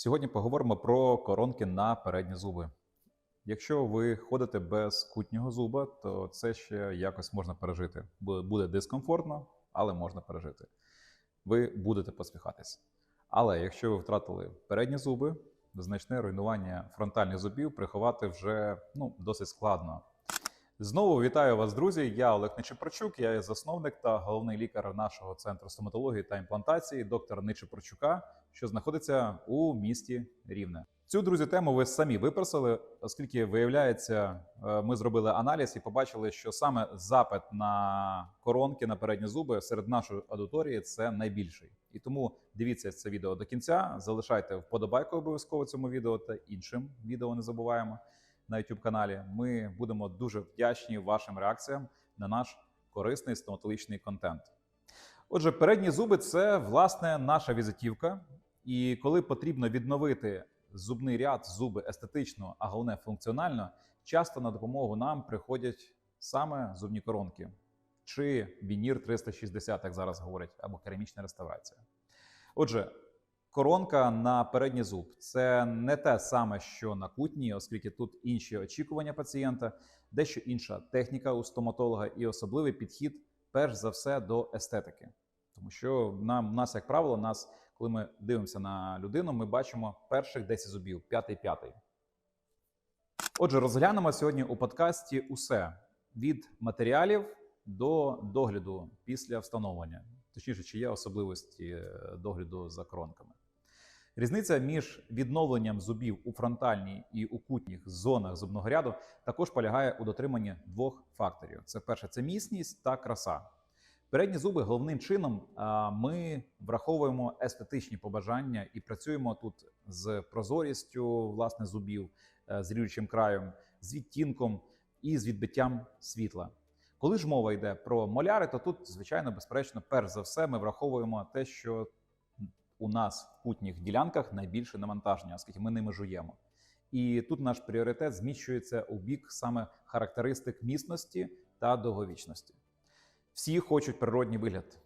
Сьогодні поговоримо про коронки на передні зуби. Якщо ви ходите без кутнього зуба, то це ще якось можна пережити. Буде дискомфортно, але можна пережити. Ви будете посміхатись. Але якщо ви втратили передні зуби, значне руйнування фронтальних зубів приховати вже ну, досить складно. Знову вітаю вас, друзі. Я Олег Нечепорчук, я є засновник та головний лікар нашого центру стоматології та імплантації, доктор Нечепорчука, що знаходиться у місті Рівне. Цю друзі тему ви самі випросили, оскільки виявляється, е, ми зробили аналіз і побачили, що саме запит на коронки на передні зуби серед нашої аудиторії це найбільший. І тому дивіться це відео до кінця. Залишайте вподобайку обов'язково цьому відео та іншим відео не забуваємо на youtube каналі. Ми будемо дуже вдячні вашим реакціям на наш корисний стоматологічний контент. Отже, передні зуби це власне наша візитівка. І коли потрібно відновити зубний ряд, зуби естетично, а головне функціонально, часто на допомогу нам приходять саме зубні коронки чи вінір 360, як зараз говорять, або керамічна реставрація. Отже, коронка на передній зуб це не те саме, що на кутній, оскільки тут інші очікування пацієнта, дещо інша техніка у стоматолога і особливий підхід, перш за все, до естетики. Тому що нам, нас, як правило, нас, коли ми дивимося на людину, ми бачимо перших 10 зубів, п'ятий-п'ятий. Отже, розглянемо сьогодні у подкасті усе від матеріалів до догляду після встановлення, точніше, чи є особливості е, догляду за коронками. Різниця між відновленням зубів у фронтальній і у кутніх зонах зубного ряду також полягає у дотриманні двох факторів: це перше це міцність та краса. Передні зуби головним чином ми враховуємо естетичні побажання і працюємо тут з прозорістю власне зубів, е, з ріжучим краєм, з відтінком і з відбиттям світла. Коли ж мова йде про моляри, то тут, звичайно, безперечно, перш за все, ми враховуємо те, що у нас в кутніх ділянках найбільше навантаження, оскільки ми ними жуємо. І тут наш пріоритет зміщується у бік саме характеристик міцності та довговічності. Всі хочуть природній вигляд.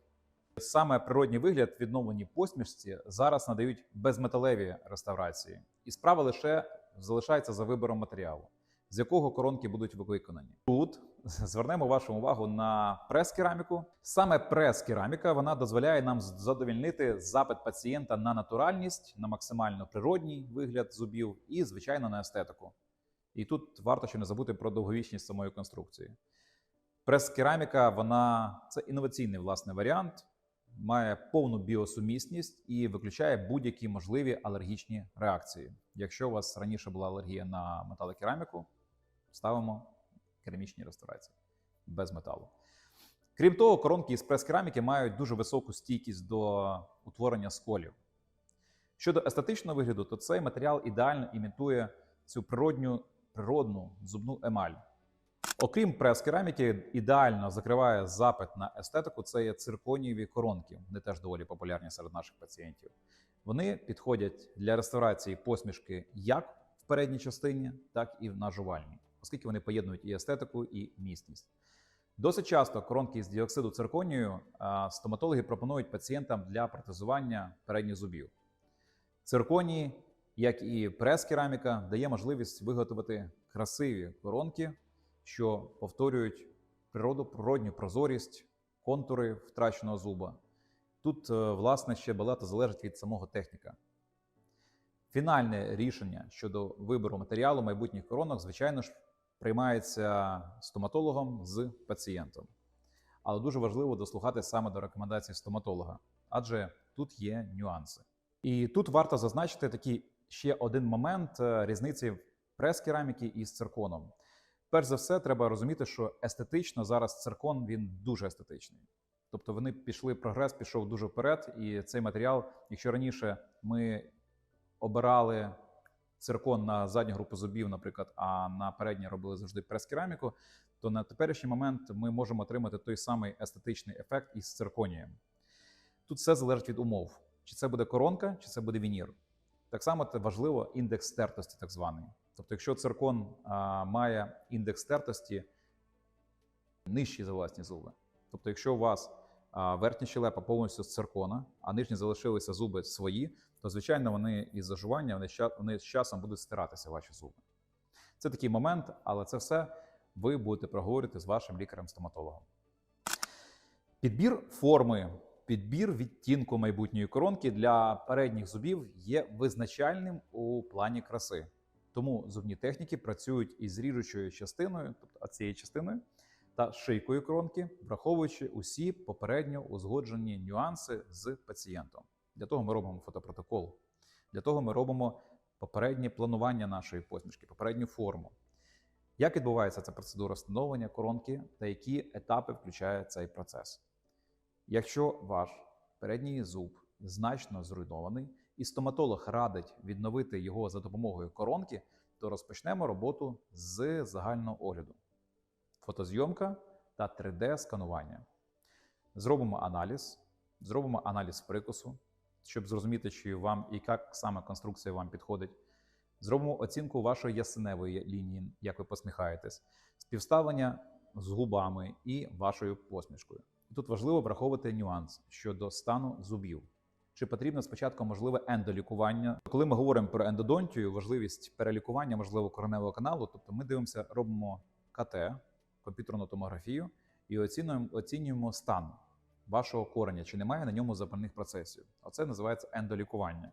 Саме природній вигляд відновленій посмішці зараз надають безметалеві реставрації, і справа лише залишається за вибором матеріалу, з якого коронки будуть виконані. Тут звернемо вашу увагу на прес-кераміку. Саме прес-кераміка вона дозволяє нам задовільнити запит пацієнта на натуральність, на максимально природній вигляд зубів і, звичайно, на естетику. І тут варто ще не забути про довговічність самої конструкції. Прес-кераміка вона це інноваційний власне варіант, має повну біосумісність і виключає будь-які можливі алергічні реакції. Якщо у вас раніше була алергія на металокераміку, ставимо керамічні реставрації без металу. Крім того, коронки із прес-кераміки мають дуже високу стійкість до утворення сколів. Щодо естетичного вигляду, то цей матеріал ідеально імітує цю природню, природну зубну емаль. Окрім прес-кераміки, ідеально закриває запит на естетику. Це є цирконієві коронки. Вони теж доволі популярні серед наших пацієнтів. Вони підходять для реставрації посмішки як в передній частині, так і на жувальній, оскільки вони поєднують і естетику, і міцність. Досить часто коронки з діоксиду цирконію стоматологи пропонують пацієнтам для протезування передніх зубів. Цирконії, як і прес-кераміка, дає можливість виготовити красиві коронки, що повторюють природу, природню прозорість, контури втраченого зуба. Тут, е, власне, ще багато залежить від самого техніка. Фінальне рішення щодо вибору матеріалу майбутніх коронок, звичайно ж, приймається стоматологом з пацієнтом. Але дуже важливо дослухати саме до рекомендацій стоматолога, адже тут є нюанси. І тут варто зазначити такий ще один момент е, різниці прес-кераміки із цирконом. Перш за все, треба розуміти, що естетично зараз циркон він дуже естетичний. Тобто вони пішли, прогрес пішов дуже вперед, і цей матеріал, якщо раніше ми обирали циркон на задню групу зубів, наприклад, а на передній робили завжди прес-кераміку, то на теперішній момент ми можемо отримати той самий естетичний ефект із цирконієм. Тут все залежить від умов: чи це буде коронка, чи це буде вінір. Так само це важливо індекс стертості, так званий. Тобто, якщо циркон а, має індекс стертості нижчий за власні зуби, тобто, якщо у вас а, верхня щелепа повністю з циркона, а нижні залишилися зуби свої, то звичайно вони із зажування вони, вони з часом будуть стиратися ваші зуби. Це такий момент, але це все ви будете проговорювати з вашим лікарем-стоматологом. Підбір форми, підбір відтінку майбутньої коронки для передніх зубів є визначальним у плані краси. Тому зубні техніки працюють із ріжучою частиною, тобто цією частиною, та шийкою коронки, враховуючи усі попередньо узгоджені нюанси з пацієнтом. Для того ми робимо фотопротокол, для того ми робимо попереднє планування нашої посмішки, попередню форму. Як відбувається ця процедура встановлення коронки та які етапи включає цей процес? Якщо ваш передній зуб значно зруйнований, і стоматолог радить відновити його за допомогою коронки, то розпочнемо роботу з загального огляду: фотозйомка та 3D-сканування. Зробимо аналіз, зробимо аналіз прикусу, щоб зрозуміти, чи вам і яка саме конструкція вам підходить. Зробимо оцінку вашої ясеневої лінії, як ви посміхаєтесь, співставлення з губами і вашою посмішкою. Тут важливо враховувати нюанс щодо стану зубів. Чи потрібно спочатку можливе ендолікування? Коли ми говоримо про ендодонтію, важливість перелікування можливо кореневого каналу, тобто ми дивимося, робимо КТ, комп'ютерну томографію, і оцінюємо, оцінюємо стан вашого кореня, чи немає на ньому запальних процесів. Оце називається ендолікування.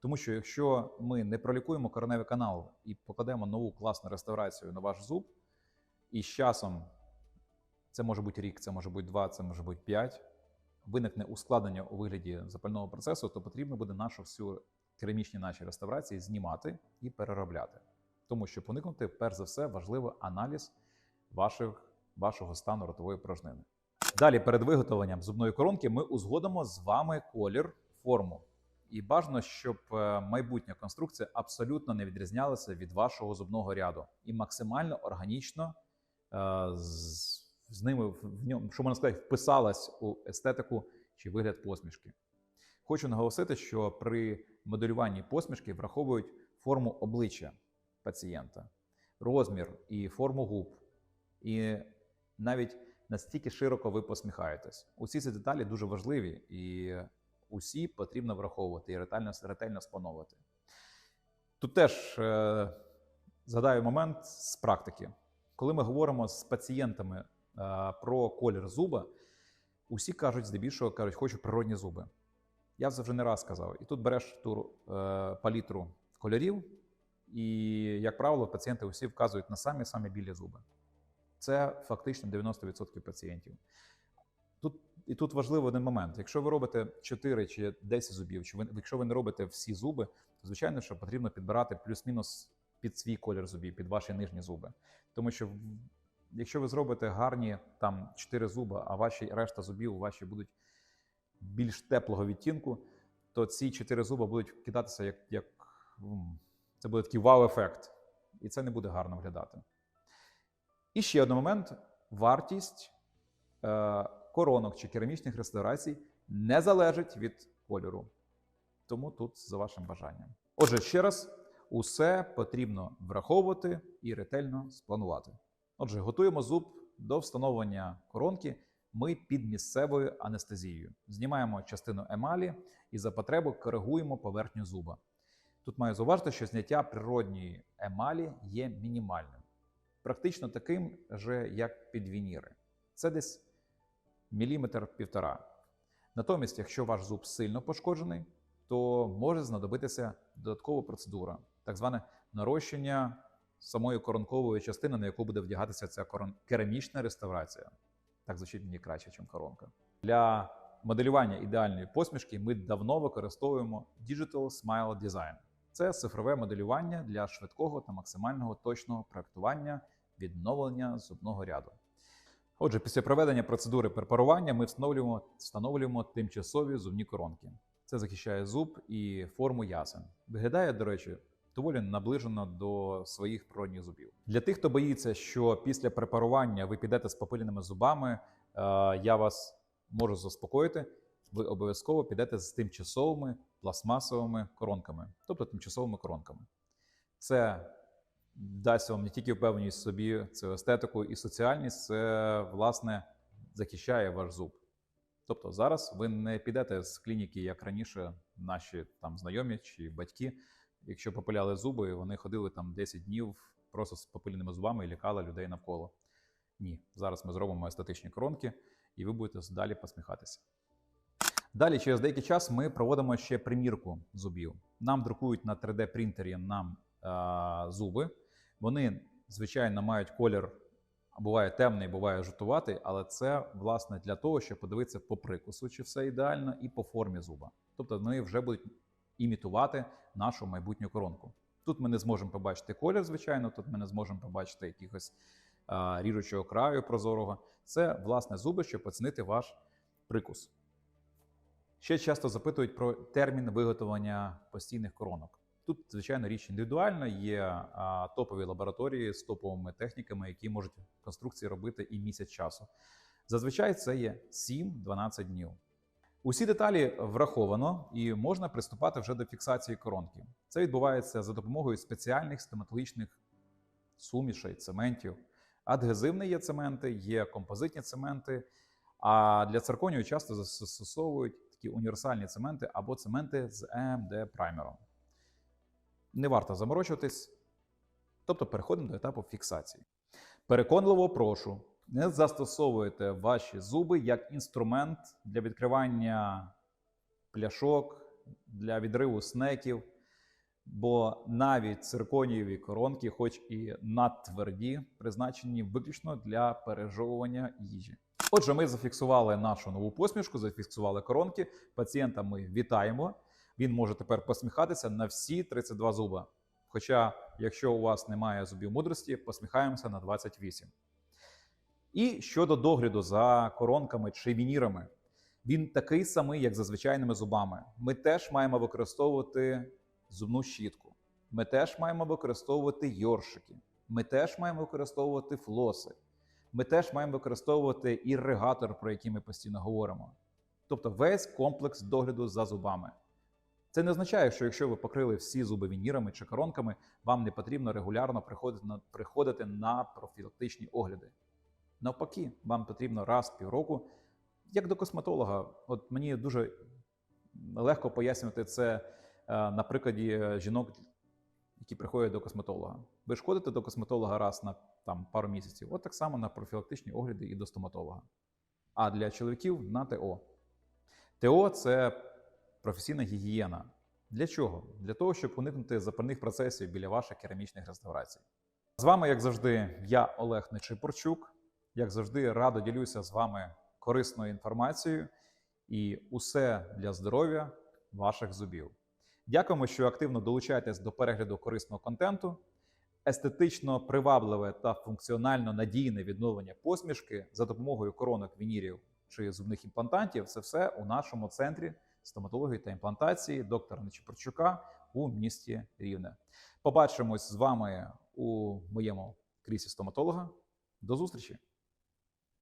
Тому що якщо ми не пролікуємо кореневий канал і покладемо нову класну реставрацію на ваш зуб, і з часом це може бути рік, це може бути два, це може бути п'ять, виникне ускладнення у вигляді запального процесу, то потрібно буде нашу всю керамічні наші реставрації знімати і переробляти. Тому що уникнути, перш за все, важливий аналіз ваших, вашого стану ротової порожнини. Далі, перед виготовленням зубної коронки, ми узгодимо з вами колір, форму. І бажано, щоб е, майбутня конструкція абсолютно не відрізнялася від вашого зубного ряду і максимально органічно е, з, з ними в ньому, що можна сказати, вписалась у естетику чи вигляд посмішки. Хочу наголосити, що при моделюванні посмішки враховують форму обличчя пацієнта, розмір і форму губ, і навіть настільки широко ви посміхаєтесь. Усі ці деталі дуже важливі і усі потрібно враховувати і ретельно, ретельно сплановувати. Тут теж е, згадаю момент з практики. Коли ми говоримо з пацієнтами е, про колір зуба, усі кажуть, здебільшого кажуть, хочу природні зуби. Я це вже не раз казав. І тут береш ту е, палітру кольорів, і, як правило, пацієнти усі вказують на самі самі білі зуби. Це фактично 90% пацієнтів. Тут, і тут важливий один момент. Якщо ви робите 4 чи 10 зубів, чи ви, якщо ви не робите всі зуби, то звичайно, що потрібно підбирати плюс-мінус під свій колір зубів, під ваші нижні зуби. Тому що якщо ви зробите гарні там 4 зуба, а ваші решта зубів ваші будуть більш теплого відтінку, то ці 4 зуба будуть кидатися як, як це буде такий вау-ефект. І це не буде гарно виглядати. І ще один момент: вартість е, коронок чи керамічних реставрацій не залежить від кольору. Тому тут за вашим бажанням. Отже, ще раз, усе потрібно враховувати і ретельно спланувати. Отже, готуємо зуб до встановлення коронки. Ми під місцевою анестезією. Знімаємо частину емалі і за потребу коригуємо поверхню зуба. Тут маю зауважити, що зняття природньої емалі є мінімальним, практично таким же, як під вініри. Це десь міліметр півтора. Натомість, якщо ваш зуб сильно пошкоджений, то може знадобитися додаткова процедура, так зване нарощення самої коронкової частини, на яку буде вдягатися ця керамічна реставрація. Так звучить мені краще, ніж коронка. Для моделювання ідеальної посмішки ми давно використовуємо Digital Smile Design. Це цифрове моделювання для швидкого та максимального точного проектування відновлення зубного ряду. Отже, після проведення процедури препарування ми встановлюємо, встановлюємо тимчасові зубні коронки. Це захищає зуб і форму ясен. Виглядає, до речі, доволі наближено до своїх природних зубів. Для тих, хто боїться, що після препарування ви підете з попиленими зубами, е, я вас можу заспокоїти. Ви обов'язково підете з тимчасовими пластмасовими коронками, тобто тимчасовими коронками. Це дасть вам не тільки впевненість в собі, це естетику і соціальність, це власне захищає ваш зуб. Тобто зараз ви не підете з клініки, як раніше, наші там знайомі чи батьки, якщо попиляли зуби, вони ходили там 10 днів просто з попиленими зубами і лякали людей навколо. Ні, зараз ми зробимо естетичні коронки, і ви будете далі посміхатися. Далі, через деякий час, ми проводимо ще примірку зубів. Нам друкують на 3D-принтері нам а, зуби. Вони, звичайно, мають колір, буває темний, буває жовтуватий, але це власне для того, щоб подивитися по прикусу, чи все ідеально, і по формі зуба. Тобто вони вже будуть імітувати нашу майбутню коронку. Тут ми не зможемо побачити колір, звичайно, тут ми не зможемо побачити якихось а, ріжучого краю прозорого. Це власне зуби, щоб оцінити ваш прикус. Ще часто запитують про термін виготовлення постійних коронок. Тут, звичайно, річ індивідуальна. Є топові лабораторії з топовими техніками, які можуть конструкції робити і місяць часу. Зазвичай це є 7-12 днів. Усі деталі враховано і можна приступати вже до фіксації коронки. Це відбувається за допомогою спеціальних стоматологічних сумішей, цементів. Адгезивні є цементи, є композитні цементи. А для цирконію часто застосовують такі універсальні цементи або цементи з EMD праймером. Не варто заморочуватись. Тобто переходимо до етапу фіксації. Переконливо прошу, не застосовуйте ваші зуби як інструмент для відкривання пляшок, для відриву снеків, бо навіть цирконієві коронки, хоч і надтверді, призначені виключно для пережовування їжі. Отже, ми зафіксували нашу нову посмішку, зафіксували коронки. Пацієнта ми вітаємо. Він може тепер посміхатися на всі 32 зуба. Хоча, якщо у вас немає зубів мудрості, посміхаємося на 28. І щодо догляду за коронками чи вінірами, він такий самий, як за звичайними зубами. Ми теж маємо використовувати зубну щітку. Ми теж маємо використовувати йоршики. Ми теж маємо використовувати флоси. Ми теж маємо використовувати іригатор, про який ми постійно говоримо. Тобто весь комплекс догляду за зубами. Це не означає, що якщо ви покрили всі зуби вінірами чи коронками, вам не потрібно регулярно приходити на, приходити на профілактичні огляди. Навпаки, вам потрібно раз в півроку, як до косметолога. От мені дуже легко пояснювати це е, на прикладі жінок, які приходять до косметолога. Ви ж ходите до косметолога раз на там, пару місяців, от так само на профілактичні огляди і до стоматолога. А для чоловіків на ТО. ТО це професійна гігієна. Для чого? Для того, щоб уникнути запальних процесів біля ваших керамічних реставрацій. З вами, як завжди, я Олег Нечипорчук. Як завжди, радо ділюся з вами корисною інформацією і усе для здоров'я ваших зубів. Дякуємо, що активно долучаєтесь до перегляду корисного контенту. Естетично привабливе та функціонально надійне відновлення посмішки за допомогою коронок вінірів чи зубних імплантантів це все у нашому центрі стоматології та імплантації доктора Нечіпорчука у місті Рівне. Побачимось з вами у моєму крісі стоматолога. До зустрічі!